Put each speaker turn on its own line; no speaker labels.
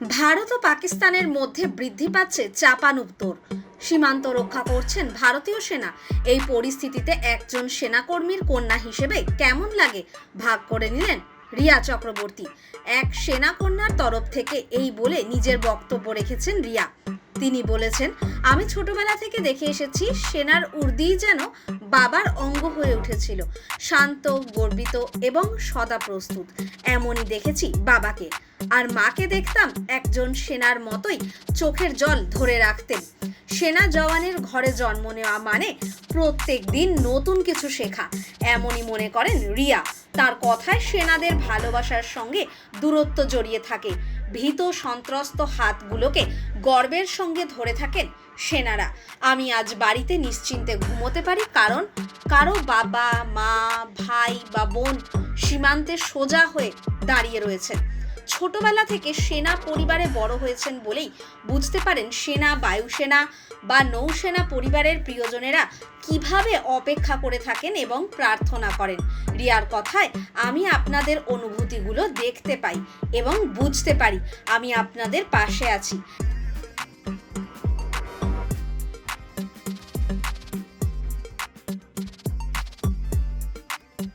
ভারত ও পাকিস্তানের মধ্যে বৃদ্ধি পাচ্ছে চাপান উত্তর। সীমান্ত রক্ষা করছেন ভারতীয় সেনা। এই পরিস্থিতিতে একজন সেনাকর্মীর কন্যা হিসেবে কেমন লাগে ভাগ করে নিলেন রিয়া চক্রবর্তী। এক সেনাকন্যার তরফ থেকে এই বলে নিজের বক্তব্য রেখেছেন রিয়া। তিনি বলেছেন, আমি ছোটবেলা থেকে দেখে এসেছি সেনার উর্দিই যেন বাবার অঙ্গ হয়ে উঠেছিল, শান্ত, গর্বিত এবং সদা প্রস্তুত। এমনই দেখেছি বাবাকে। আর মাকে দেখতাম একজন সেনার মতোই চোখের জল ধরে রাখতেন। সেনা জওয়ানের ঘরে জন্ম নেওয়া মানে প্রত্যেক দিন নতুন কিছু শেখা। এমনই মনে করেন রিয়া। তার কথায় সেনাদের ভালোবাসার সঙ্গে দূরত্ব জড়িয়ে থাকে। ভীত সন্ত্রস্ত হাতগুলোকে গর্বের সঙ্গে ধরে থাকেন সেনারা। আমি আজ বাড়িতে নিশ্চিন্তে ঘুমোতে পারি কারণ কারও বাবা, মা, ভাই বা বোন সীমান্তে সোজা হয়ে দাঁড়িয়ে রয়েছেন ছোটবেলা থেকে সেনা পরিবারে বড় হয়েছেন বলেই বুঝতে পারেন সেনা, বায়ুসেনা বা নৌসেনা পরিবারের প্রিয়জনেরা কীভাবে অপেক্ষা করে থাকেন এবং প্রার্থনা করেন। রিয়ার কথায় আমি আপনাদের অনুভূতিগুলো দেখতে পাই এবং বুঝতে পারি। আমি আপনাদের পাশে আছি।